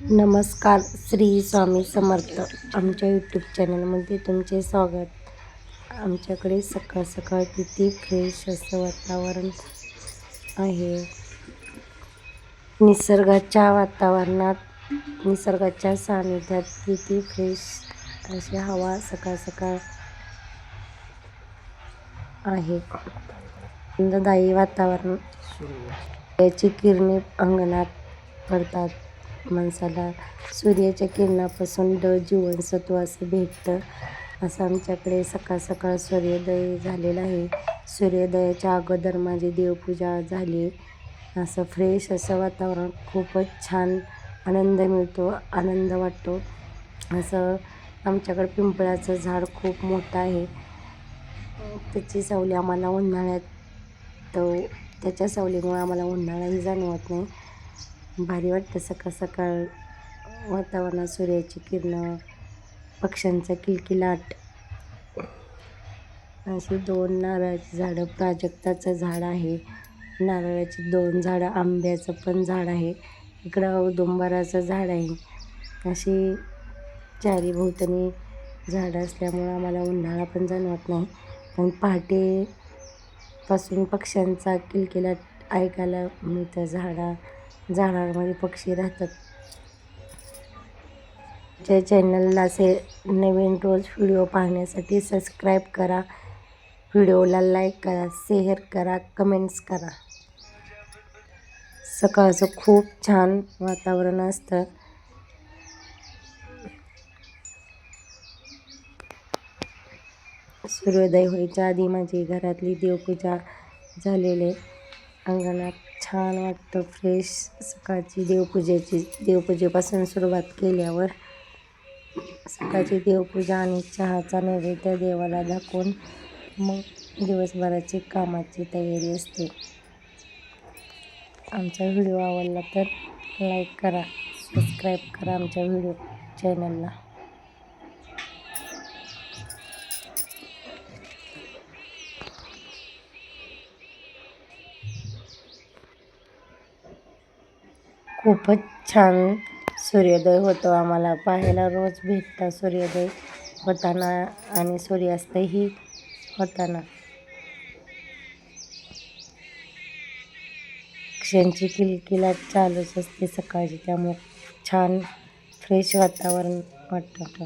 नमस्कार श्री स्वामी समर्थ. आमच्या यूट्यूब चॅनलमध्ये तुमचे स्वागत. आमच्याकडे सकाळ सकाळ किती फ्रेश असं वातावरण आहे. निसर्गाच्या वातावरणात निसर्गाच्या सानिध्यात किती फ्रेश अशी हवा सकाळ सकाळ आहे. आनंददायी वातावरण. याची किरणे अंगणात पडतात. माणसाला सूर्याच्या किरणापासून ड जीवनसत्व असं भेटतं. असं आमच्याकडे सकाळ सकाळ सूर्योदय झालेला आहे. सूर्योदयाच्या अगोदर माझी देवपूजा झाली. असं फ्रेश असं वातावरण खूपच छान आनंद मिळतो आनंद वाटतो. असं आमच्याकडं पिंपळाचं झाड खूप मोठं आहे. त्याची सावली आम्हाला उन्हाळ्यात त्याच्या सावलीमुळे आम्हाला उन्हाळाही जाणवत नाही. भारी वाटतं. सकाळ सकाळ वातावरणात सूर्याची किरणं पक्ष्यांचा किलकिलाट. अशी दोन नारळाची झाडं. प्राजक्ताचं झाड आहे. नारळाची दोन झाडं. आंब्याचं पण झाड आहे. इकडं औदुंबराचं झाड आहे. अशी चारी भोवतणी झाडं असल्यामुळं आम्हाला उन्हाळा पण जाणवत नाही. पण पहाटेपासून पक्ष्यांचा किलकिलाट ऐकायला मिळतं. झाडा झाडांमध्ये पक्षी राहतात. ज्या चॅनलला असे नवीन रोज व्हिडिओ पाहण्यासाठी सबस्क्राईब करा. व्हिडिओला लाईक करा शेअर करा कमेंट्स करा. सकाळचं खूप छान वातावरण असतं. सूर्योदय व्हायच्या आधी माझी घरातली देवपूजा झालेले अंगणात छान वाटतं फ्रेश सकाळची देवपूजेची देवपूजेपासून सुरुवात केल्यावर सकाळची देवपूजा आणि चहाचा नैवेद्य देवाला दाखवून मग दिवसभराची कामाची तयारी असते. आमचा व्हिडिओ आवडला तर लाईक करा सबस्क्राईब करा आमच्या व्हिडिओ चॅनलला खूपच छान सूर्योदय होतो. आम्हाला पाहायला रोज भेटता सूर्योदय होताना आणि सूर्यास्तही होताना. पक्ष्यांची किलकिलाट चालूच असते सकाळची. त्यामुळे छान फ्रेश वातावरण वाटतं.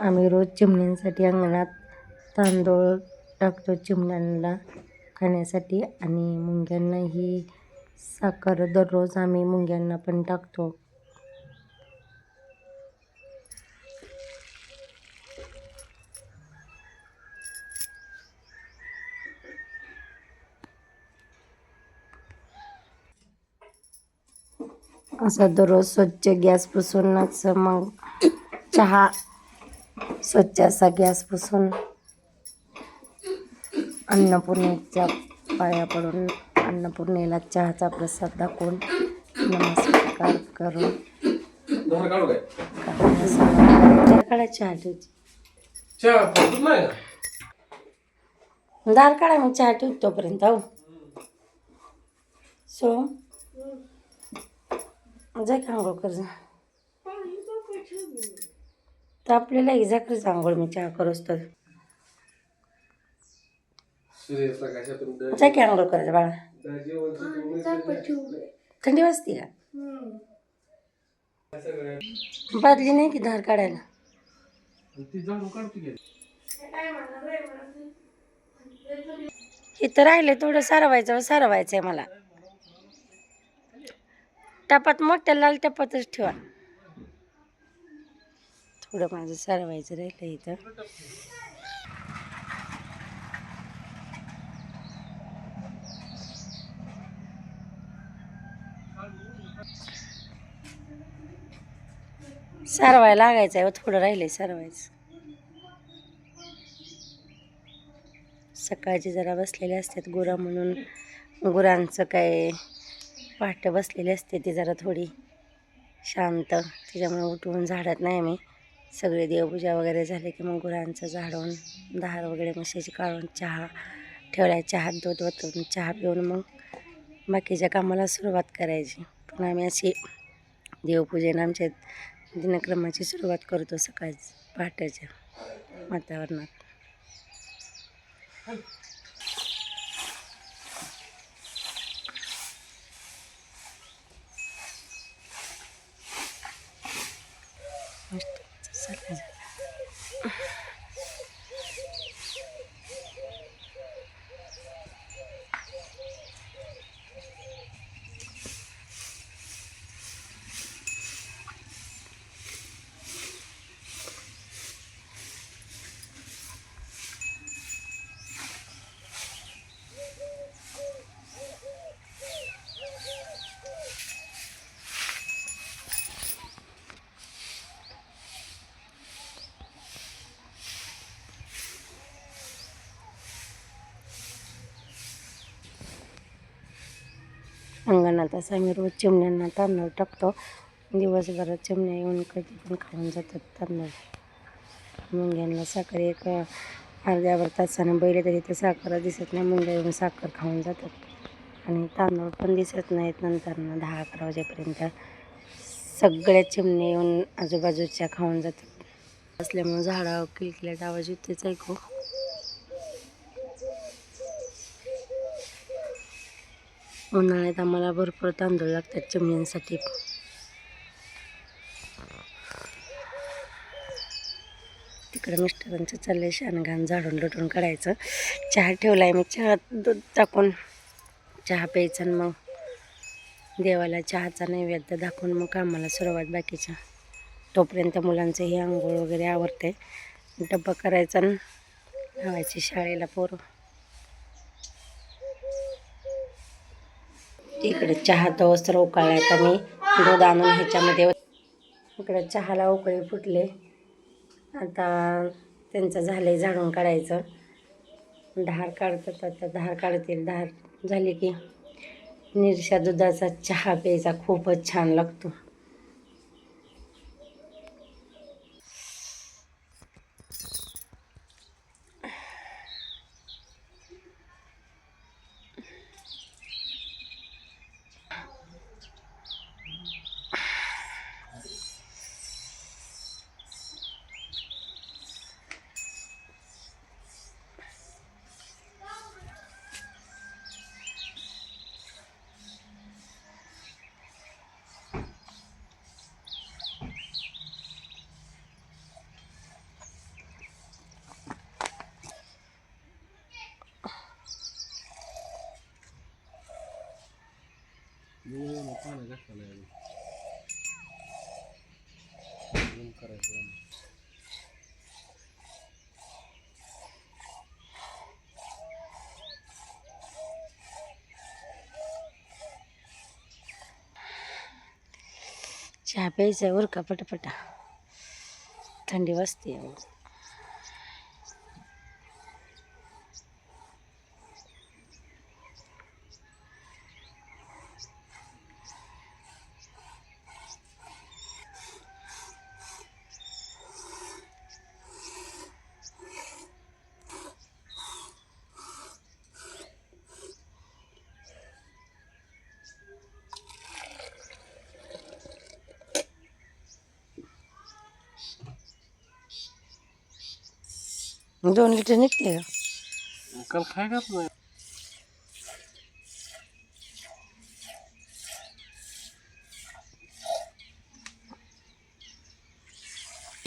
आम्ही रोज चिमण्यांसाठी अंगणात तांदूळ टाकतो चिमण्यांना खाण्यासाठी आणि मुंग्यांनाही साखर दररोज आम्ही मुंग्यांना पण टाकतो. असा दररोज स्वच्छ गॅस पुसूनच मग चहा स्वच्छ असा गॅस पुसून अन्नपूर्णेच्या पाया पडून अन्नपूर्णेला चहाचा प्रसाद दाखवून नमस्कार करून काढू चहा ठेवची दार काढा मी चहा ठेवतो तोपर्यंत हो. सो जा की आंघोळ कर तर आपल्याला इजाकडे आंघोळ मी चहा करोस तर. की आंघोळ करायचं बाळा? थंडी वाजते का? बादली नाही की धार काढायला? ती झाडू काढतो की. इथं राहिले थोडं सारवायचं सारवायचं आहे मला. टपात मोठ्या लाल टपातच ठेवा. थोडं माझं सारवायचं राहिलं इथं. सारवायला लागायचं आहे हो, थोडं राहिलंय सारवायचं. सकाळचे जरा बसलेले असतात गुरा म्हणून. गुरांचं काय पहाटं बसलेली असते ती जरा थोडी शांत. त्याच्यामुळे उठवून झाडत नाही मी. सगळे देवपूजा वगैरे झाले की मग गुरांचं झाडून दहार वगैरे म्हशीची काढून चहा ठेवल्या. चहात दूध ओतून चहा पिऊन मग बाकीच्या कामाला सुरुवात करायची. पण आम्ही अशी देवपूजेनं आमच्या दिनक्रमाची सुरुवात करतो सकाळी पहाटेच्या वातावरणात. अंगणात असं आम्ही रोज चिमण्यांना तांदूळ टाकतो. दिवसभरात चिमण्या येऊन कधी पण खाऊन जातात तांदूळ. मुंग्यांना साखर एक अर्ध्यावर तासानं बैल तरी ते साखर दिसत नाही मुंग्या येऊन साखर खाऊन जातात. आणि तांदूळ पण दिसत नाहीत नंतर दहा अकरा वाजेपर्यंत सगळ्या चिमण्या येऊन आजूबाजूच्या खाऊन जातात. असल्यामुळे झाडं किलकिल्याचा आवाज येतेच ऐकू. उन्हाळ्यात आम्हाला भरपूर तांदूळ लागतात चिमण्यांसाठी. तिकडे मिस्टरांचं चाललंय शानघान झाडून लुटून काढायचं. चहा ठेवलाय मी चहा दूध टाकून चहा प्यायचा आणि मग देवाला चहाचा नैवेद्य दाखवून मग कामाला सुरुवात बाकीच्या. तोपर्यंत मुलांचं हे आंघोळ वगैरे आवडते डब्बा करायचा आणि लावायची शाळेला पोरं. इकडे चहा वस्त्र उकळलाय तर मी. दूध आणून ह्याच्यामध्ये इकडे चहाला उकळी फुटले. आता त्यांचं झाले झाडून काढायचं. धार काढतात आता धार काढतील. धार झाली की निरशा दुधाचा चहा प्यायचा. खूपच छान लागतो. पाणी घातलं नाही अजून करायचं चहा प्यायचा उरका दोन लिटर निघते. काल काय घातलं नाही?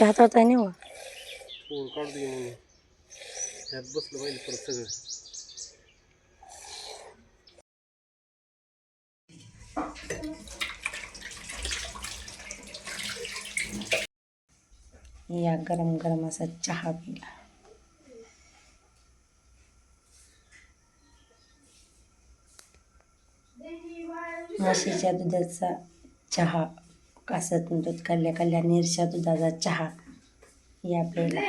चहात होता नाही हो त्यात बसलं पाहिजे परत सगळं. या गरम गरम असा चहा पिला. म्हशीच्या दुधाचा चहा कासातून दूध काढल्या काढल्या निरशा दुधाचा चहा या प्यायला.